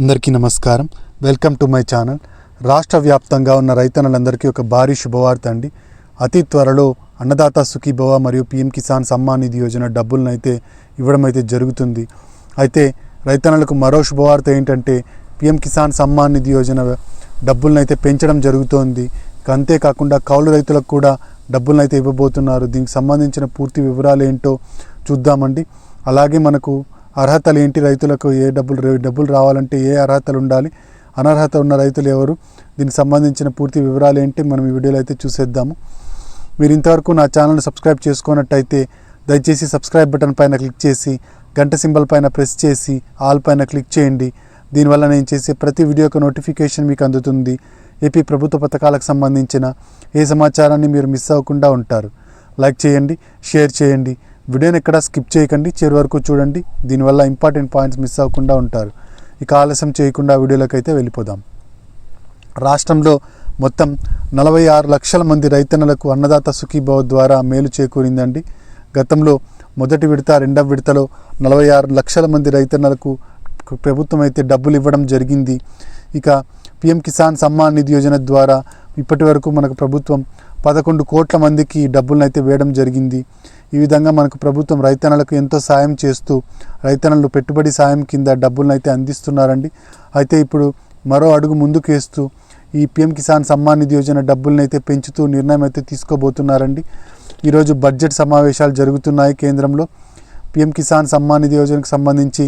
అందరికీ నమస్కారం. Welcome to my channel రాష్ట్ర వ్యాప్తంగా ఉన్న రైతన్నలందరికీ ఒక భారీ శుభవార్త అండి. అతి త్వరలో అన్నదాత సుఖీభవ మరియు పిఎం కిసాన్ సమ్మాన్ నిధి యోజన డబ్బులను అయితే ఇవ్వడం అయితే జరుగుతుంది. అయితే రైతన్నలకు మరో శుభవార్త ఏంటంటే పిఎం కిసాన్ సమ్మాన్ నిధి యోజన డబ్బులను అయితే పెంచడం జరుగుతోంది. అంతేకాకుండా కౌలు రైతులకు కూడా డబ్బులను అయితే ఇవ్వబోతున్నారు. దీనికి సంబంధించిన పూర్తి వివరాలు ఏంటో చూద్దామండి. అలాగే మనకు అర్హతలు ఏంటి రైతులకు? ఏ డబ్బులు డబ్బులు రావాలంటే ఏ అర్హతలు ఉండాలి? అనర్హత ఉన్న రైతులు ఎవరు? దీనికి సంబంధించిన పూర్తి వివరాలు ఏంటి మనం ఈ వీడియోలో అయితే చూసేద్దాము. మీరు ఇంతవరకు నా ఛానల్ని సబ్స్క్రైబ్ చేసుకున్నట్టయితే దయచేసి సబ్స్క్రైబ్ బటన్ పైన క్లిక్ చేసి గంట సింబల్ పైన ప్రెస్ చేసి ఆల్ పైన క్లిక్ చేయండి. దీనివల్ల నేను చేసే ప్రతి వీడియోకి నోటిఫికేషన్ మీకు అందుతుంది. ఏపీ ప్రభుత్వ పథకాలకు సంబంధించిన ఏ సమాచారాన్ని మీరు మిస్ అవ్వకుండా ఉంటారు. లైక్ చేయండి షేర్ చేయండి. వీడియోని ఎక్కడ స్కిప్ చేయకండి చివరి వరకు చూడండి. దీనివల్ల ఇంపార్టెంట్ పాయింట్స్ మిస్ అవ్వకుండా ఉంటారు. ఇక ఆలస్యం చేయకుండా వీడియోలోకి అయితే వెళ్ళిపోదాం. రాష్ట్రంలో మొత్తం నలభై ఆరు లక్షల మంది రైతన్నలకు అన్నదాత సుఖీభావ ద్వారా మేలు చేకూరిందండి. గతంలో మొదటి విడత రెండవ విడతలో నలభై ఆరు లక్షల మంది రైతన్నలకు ప్రభుత్వం అయితే డబ్బులు ఇవ్వడం జరిగింది. ఇక పిఎం కిసాన్ సమ్మాన్ నిధి యోజన ద్వారా ఇప్పటి వరకు మనకు ప్రభుత్వం పదకొండు కోట్ల మందికి డబ్బులను అయితే వేయడం జరిగింది. ఈ విధంగా మనకు ప్రభుత్వం రైతన్నలకు ఎంతో సాయం చేస్తూ రైతన్నలు పెట్టుబడి సాయం కింద డబ్బులను అయితే అందిస్తున్నారండి. అయితే ఇప్పుడు మరో అడుగు ముందుకు వేస్తూ ఈ పిఎం కిసాన్ సమ్మాన్ నిధి యోజన డబ్బులను అయితే పెంచుతూ నిర్ణయం అయితే తీసుకోబోతున్నారండి. ఈరోజు బడ్జెట్ సమావేశాలు జరుగుతున్నాయి కేంద్రంలో. పిఎం కిసాన్ సమ్మాన్ నిధి యోజనకు సంబంధించి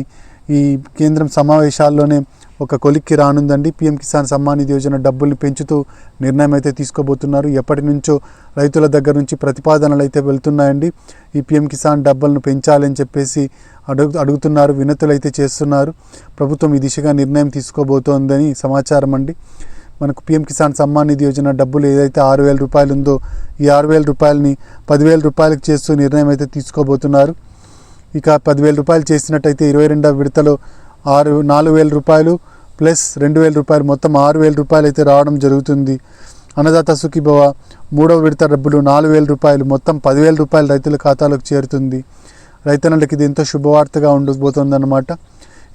ఈ కేంద్రం సమావేశాల్లోనే ఒక కొలిక్కి రానుందండి. పిఎం కిసాన్ సమ్మాన్ నిధి యోజన డబ్బుల్ని పెంచుతూ నిర్ణయం అయితే తీసుకోబోతున్నారు. ఎప్పటి నుంచో రైతుల దగ్గర నుంచి ప్రతిపాదనలు అయితే వెళ్తున్నాయండి. ఈ పిఎం కిసాన్ డబ్బులను పెంచాలని చెప్పేసి అడుగు అడుగుతున్నారు. వినతులు అయితే చేస్తున్నారు. ప్రభుత్వం ఈ దిశగా నిర్ణయం తీసుకోబోతోందని సమాచారం అండి మనకు పిఎం కిసాన్ సమ్మాన్ నిధి యోజన డబ్బులు ఏదైతే ఆరు వేల రూపాయలు ఉందో ఈ ఆరు వేల రూపాయలని పదివేల రూపాయలకు చేస్తూ నిర్ణయం అయితే తీసుకోబోతున్నారు. ఇక పదివేల రూపాయలు చేసినట్టయితే ఇరవై రెండవ విడతలో ఆరు నాలుగు వేల రూపాయలు ప్లస్ రెండు వేల రూపాయలు. మొత్తం ఆరు వేల రూపాయలు అయితే రావడం జరుగుతుంది. అన్నదాత సుఖీభవ మూడవ విడత డబ్బులు నాలుగు వేల రూపాయలు. మొత్తం పదివేల రూపాయలు రైతుల ఖాతాలకు చేరుతుంది. రైతన్నలకి ఇది ఎంతో శుభవార్తగా ఉండబోతోందన్నమాట.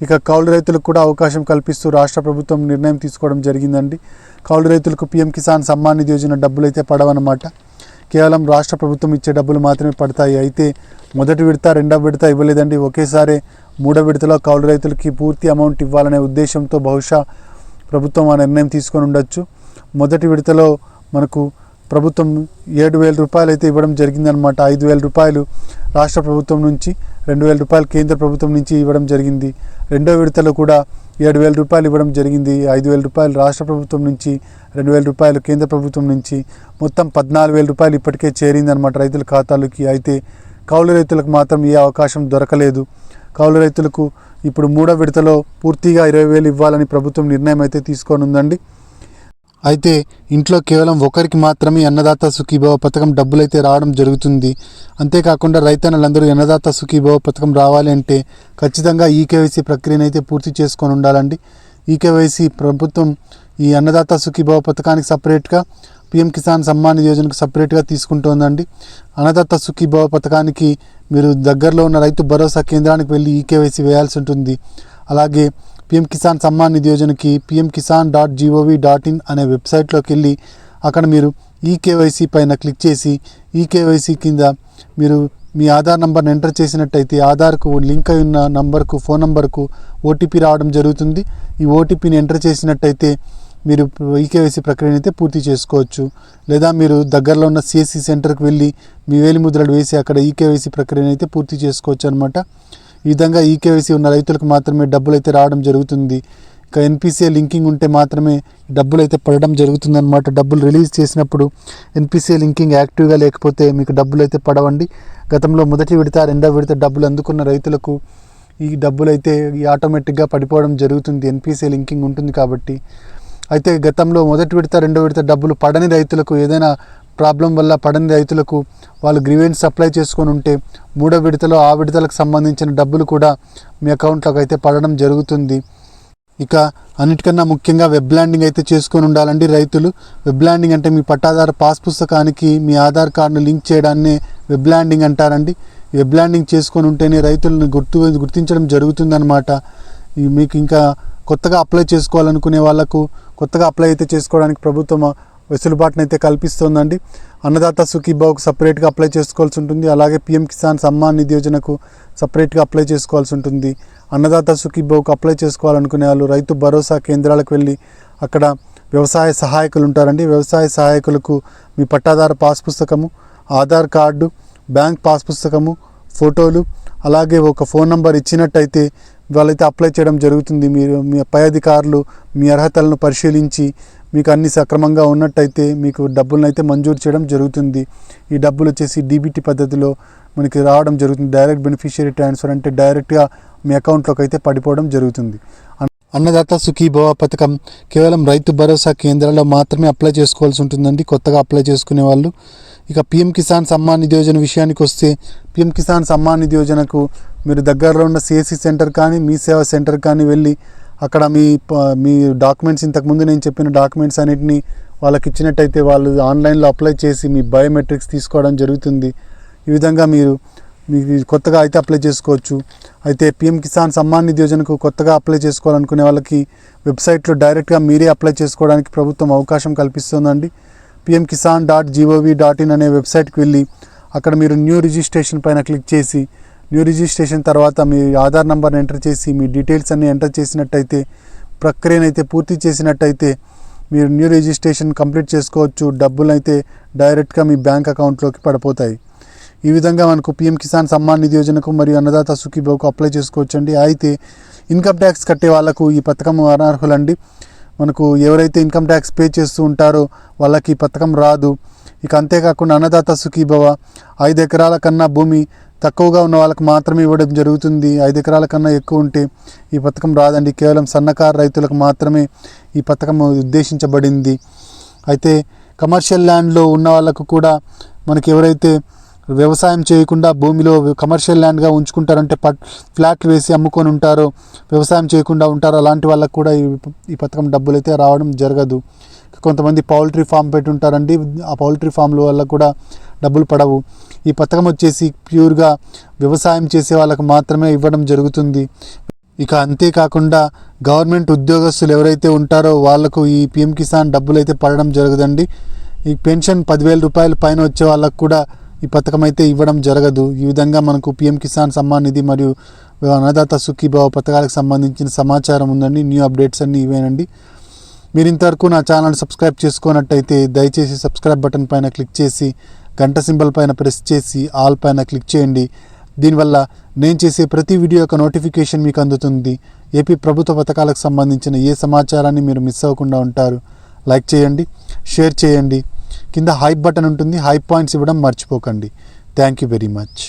ఇక కౌలు రైతులకు కూడా అవకాశం కల్పిస్తూ రాష్ట్ర ప్రభుత్వం నిర్ణయం తీసుకోవడం జరిగిందండి. కౌలు రైతులకు పీఎం కిసాన్ సమ్మాన్ నిధి యోజన డబ్బులు అయితే పడవన్నమాట. కేవలం రాష్ట్ర ప్రభుత్వం ఇచ్చే డబ్బులు మాత్రమే పడతాయి. అయితే మొదటి విడత రెండవ విడత ఇవ్వలేదండి. ఒకేసారి మూడో విడతలో కౌలు రైతులకి పూర్తి అమౌంట్ ఇవ్వాలనే ఉద్దేశంతో బహుశా ప్రభుత్వం ఆ నిర్ణయం తీసుకొని ఉండొచ్చు. మొదటి విడతలో మనకు ప్రభుత్వం ఏడు వేల రూపాయలు అయితే ఇవ్వడం జరిగిందనమాట ఐదు వేల రూపాయలు రాష్ట్ర ప్రభుత్వం నుంచి రెండు వేల రూపాయలు కేంద్ర ప్రభుత్వం నుంచి ఇవ్వడం జరిగింది. రెండో విడతలో కూడా ఏడు వేల రూపాయలు ఇవ్వడం జరిగింది. ఐదు వేల రూపాయలు రాష్ట్ర ప్రభుత్వం నుంచి రెండు వేల రూపాయలు కేంద్ర ప్రభుత్వం నుంచి మొత్తం పద్నాలుగు వేల రూపాయలు ఇప్పటికే చేరిందనమాట రైతుల ఖాతాలోకి. అయితే కౌలు రైతులకు మాత్రం ఏ అవకాశం దొరకలేదు. కౌలు రైతులకు ఇప్పుడు మూడో విడతలో పూర్తిగా ఇరవై వేలు ఇవ్వాలని ప్రభుత్వం నిర్ణయం అయితే తీసుకోనుందండి. ఉందండి అయితే ఇంట్లో కేవలం ఒకరికి మాత్రమే అన్నదాత సుఖీభవ పథకం డబ్బులైతే రావడం జరుగుతుంది. అంతేకాకుండా రైతన్నలందరూ అన్నదాత సుఖీభవ పథకం రావాలి అంటే ఖచ్చితంగా ఈకేవైసీ ప్రక్రియను అయితే పూర్తి చేసుకొని ఉండాలండి ఈకేవైసీ ప్రభుత్వం ఈ అన్నదాత సుఖీభవ పథకానికి సపరేట్గా పిఎం కిసాన్ సమ్మాన్ యోజనకు సపరేట్గా తీసుకుంటోందండి. అన్నదాత సుఖీభవ పథకానికి మీరు దగ్గరలో ఉన్న రైతు భరోసా కేంద్రానికి వెళ్ళి ఈకేవైసీ వేయాల్సి ఉంటుంది. అలాగే పిఎం కిసాన్ సమ్మాన్ నిధి యోజనకి PM Kisan dot G O V dot in అనే వెబ్సైట్లోకి వెళ్ళి అక్కడ మీరు ఈకేవైసీ పైన క్లిక్ చేసి ఈకేవైసీ కింద మీరు మీ ఆధార్ నంబర్ని ఎంటర్ చేసినట్టయితే ఆధార్కు లింక్ అయి ఉన్న నంబర్కు ఫోన్ నంబర్కు ఓటీపీ రావడం జరుగుతుంది. ఈ ఓటీపీని ఎంటర్ చేసినట్టయితే మీరు ఈకేవైసీ ప్రక్రియను అయితే పూర్తి చేసుకోవచ్చు. లేదా మీరు దగ్గరలో ఉన్న సిఎస్సి సెంటర్కి వెళ్ళి మీ వేలి ముద్రలు వేసి అక్కడ ఈకేవైసీ ప్రక్రియను అయితే పూర్తి చేసుకోవచ్చు అనమాట ఈ విధంగా ఈకేవైసీ ఉన్న రైతులకు మాత్రమే డబ్బులు అయితే రావడం జరుగుతుంది. ఇంకా ఎన్పిసిఐ లింకింగ్ ఉంటే మాత్రమే డబ్బులు అయితే పడడం జరుగుతుందన్నమాట డబ్బులు రిలీజ్ చేసినప్పుడు ఎన్పిసిఐ లింకింగ్ యాక్టివ్గా లేకపోతే మీకు డబ్బులు అయితే పడవండి. గతంలో మొదటి విడత రెండవ విడత డబ్బులు అందుకున్న రైతులకు ఈ డబ్బులు అయితే ఈ ఆటోమేటిక్గా పడిపోవడం జరుగుతుంది. ఎన్పిసిఐ లింకింగ్ ఉంటుంది కాబట్టి అయితే గతంలో మొదటి విడత రెండో విడత డబ్బులు పడని రైతులకు ఏదైనా ప్రాబ్లం వల్ల పడని రైతులకు వాళ్ళు గ్రీవెన్స్ సప్లై చేసుకొని ఉంటే మూడో విడతలో ఆ విడతలకు సంబంధించిన డబ్బులు కూడా మీ అకౌంట్లోకి అయితే పడడం జరుగుతుంది. ఇక అన్నిటికన్నా ముఖ్యంగా వెబ్ ల్యాండింగ్ అయితే చేసుకొని ఉండాలండి రైతులు. వెబ్ ల్యాండింగ్ అంటే మీ పట్టాదారు పాస్ పుస్తకానికి మీ ఆధార్ కార్డును లింక్ చేయడాన్ని వెబ్ ల్యాండింగ్ అంటారండి. వెబ్ ల్యాండింగ్ చేసుకొని ఉంటేనే రైతులను గుర్తు గుర్తించడం జరుగుతుందన్నమాట. మీకు ఇంకా కొత్తగా అప్లై చేసుకోవాలనుకునే వాళ్ళకు కొత్తగా అప్లై అయితే చేసుకోవడానికి ప్రభుత్వం వెసులుబాటును అయితే కల్పిస్తోందండి. అన్నదాత సుఖీభావుకు సపరేట్గా అప్లై చేసుకోవాల్సి ఉంటుంది. అలాగే పిఎం కిసాన్ సమ్మాన్ నిధి యోజనకు సపరేట్గా అప్లై చేసుకోవాల్సి ఉంటుంది. అన్నదాత సుఖీభావుకు అప్లై చేసుకోవాలనుకునే వాళ్ళు రైతు భరోసా కేంద్రాలకు వెళ్ళి అక్కడ వ్యవసాయ సహాయకులు ఉంటారండి. వ్యవసాయ సహాయకులకు మీ పట్టాదారు పాస్ పుస్తకము ఆధార్ కార్డు బ్యాంక్ పాస్ పుస్తకము ఫోటోలు అలాగే ఒక ఫోన్ నంబర్ ఇచ్చినట్టయితే వాళ్ళైతే అప్లై చేయడం జరుగుతుంది. మీరు మీ పై అధికారులు మీ అర్హతలను పరిశీలించి మీకు అన్ని సక్రమంగా ఉన్నట్టయితే మీకు డబ్బులను అయితే మంజూరు చేయడం జరుగుతుంది. ఈ డబ్బులు వచ్చేసి డీబీటీ పద్ధతిలో మనకి రావడం జరుగుతుంది. డైరెక్ట్ బెనిఫిషియరీ ట్రాన్స్ఫర్ అంటే డైరెక్ట్గా మీ అకౌంట్లోకి అయితే పడిపోవడం జరుగుతుంది. అన్నదాత సుఖీభవ పథకం కేవలం రైతు భరోసా కేంద్రాల్లో మాత్రమే అప్లై చేసుకోవాల్సి ఉంటుందండి. కొత్తగా అప్లై చేసుకునే వాళ్ళు ఇక పిఎం కిసాన్ సమ్మాన్ నిధి యోజన విషయానికి వస్తే పిఎం కిసాన్ సమ్మాన్ నిధి యోజనకు మీరు దగ్గరలో ఉన్న సిఎస్సి సెంటర్ కానీ మీ సేవా సెంటర్ కానీ వెళ్ళి అక్కడ మీ ప- మీ డాక్యుమెంట్స్ ఇంతకుముందు నేను చెప్పిన డాక్యుమెంట్స్ అన్నిటిని వాళ్ళకి ఇచ్చినట్టయితే వాళ్ళు ఆన్లైన్లో అప్లై చేసి మీ బయోమెట్రిక్స్ తీసుకోవడం జరుగుతుంది. ఈ విధంగా మీరు మీకు కొత్తగా అయితే అప్లై చేసుకోవచ్చు. అయితే పిఎం కిసాన్ సమ్మాన్ నిధి యోజనకు కొత్తగా అప్లై చేసుకోవాలనుకునే వాళ్ళకి వెబ్సైట్లో డైరెక్ట్గా మీరే అప్లై చేసుకోవడానికి ప్రభుత్వం అవకాశం కల్పిస్తుందండి. PM Kisan dot G O V dot in అనే వెబ్సైట్కి వెళ్ళి అక్కడ మీరు న్యూ రిజిస్ట్రేషన్ పైన క్లిక్ చేసి న్యూ రిజిస్ట్రేషన్ తర్వాత మీ ఆధార్ నెంబర్ని ఎంటర్ చేసి మీ డీటెయిల్స్ అన్ని ఎంటర్ చేసినట్టయితే ప్రక్రియనైతే పూర్తి చేసినట్టయితే మీరు న్యూ రిజిస్ట్రేషన్ కంప్లీట్ చేసుకోవచ్చు. డబ్బులు అయితే డైరెక్ట్గా మీ బ్యాంక్ అకౌంట్లోకి పడిపోతాయి. ఈ విధంగా మనకు పిఎం కిసాన్ సమ్మాన్ నిధి యోజనకు మరియు అన్నదాత సుఖీభావుకు అప్లై చేసుకోవచ్చండి. అయితే ఇన్కమ్ ట్యాక్స్ కట్టే వాళ్ళకు ఈ పథకం అనర్హులండి మనకు ఎవరైతే ఇన్కమ్ ట్యాక్స్ పే చేస్తూ ఉంటారో వాళ్ళకి ఈ పథకం రాదు. ఇక అంతేకాకుండా అన్నదాత సుఖీభవ ఐదు ఎకరాల కన్నా భూమి తక్కువగా ఉన్న వాళ్ళకి మాత్రమే ఇవ్వడం జరుగుతుంది. ఐదు ఎకరాల కన్నా ఎక్కువ ఉంటే ఈ పథకం రాదండి. కేవలం సన్నకారు రైతులకు మాత్రమే ఈ పథకం ఉద్దేశించబడింది. అయితే కమర్షియల్ ల్యాండ్లో ఉన్న వాళ్ళకు కూడా మనకి ఎవరైతే వ్యవసాయం చేయకుండా భూమిలో కమర్షియల్ ల్యాండ్గా ఉంచుకుంటారంటే పట్ ఫ్లాట్లు వేసి అమ్ముకొని ఉంటారో. వ్యవసాయం చేయకుండా ఉంటారో. అలాంటి వాళ్ళకు కూడా ఈ ఈ పథకం డబ్బులు అయితే రావడం జరగదు. కొంతమంది పౌల్ట్రీ ఫామ్ పెట్టి ఉంటారండి. ఆ పౌల్ట్రీ ఫామ్ల వల్ల కూడా డబ్బులు పడవు. ఈ పథకం వచ్చేసి ప్యూర్గా వ్యవసాయం చేసే వాళ్ళకు మాత్రమే ఇవ్వడం జరుగుతుంది. ఇక అంతేకాకుండా గవర్నమెంట్ ఉద్యోగస్తులు ఎవరైతే ఉంటారో వాళ్ళకు ఈ పిఎం కిసాన్ డబ్బులు అయితే పడడం జరగదండి. ఈ పెన్షన్ పదివేల రూపాయల పైన వచ్చే వాళ్ళకు కూడా ఈ పథకం అయితే ఇవ్వడం జరగదు. ఈ విధంగా మనకు పిఎం కిసాన్ సమ్మాన్ నిధి మరియు అన్నదాత సుఖీభావ పథకాలకు సంబంధించిన సమాచారం ఉందండి. న్యూ అప్డేట్స్ అన్నీ ఇవేనండి. మీరు ఇంతవరకు నా ఛానల్ సబ్స్క్రైబ్ చేసుకున్నట్టయితే దయచేసి సబ్స్క్రైబ్ బటన్ పైన క్లిక్ చేసి గంట సింబల్ పైన ప్రెస్ చేసి ఆల్ పైన క్లిక్ చేయండి. దీనివల్ల నేను చేసే ప్రతి వీడియో యొక్క నోటిఫికేషన్ మీకు అందుతుంది. ఏపీ ప్రభుత్వ పథకాలకు సంబంధించిన ఏ సమాచారాన్ని మీరు మిస్ అవ్వకుండా ఉంటారు. లైక్ చేయండి షేర్ చేయండి. కింద హైప్ బటన్ ఉంటుంది హైప్ పాయింట్స్ ఇవ్వడం మర్చిపోకండి. Thank you very much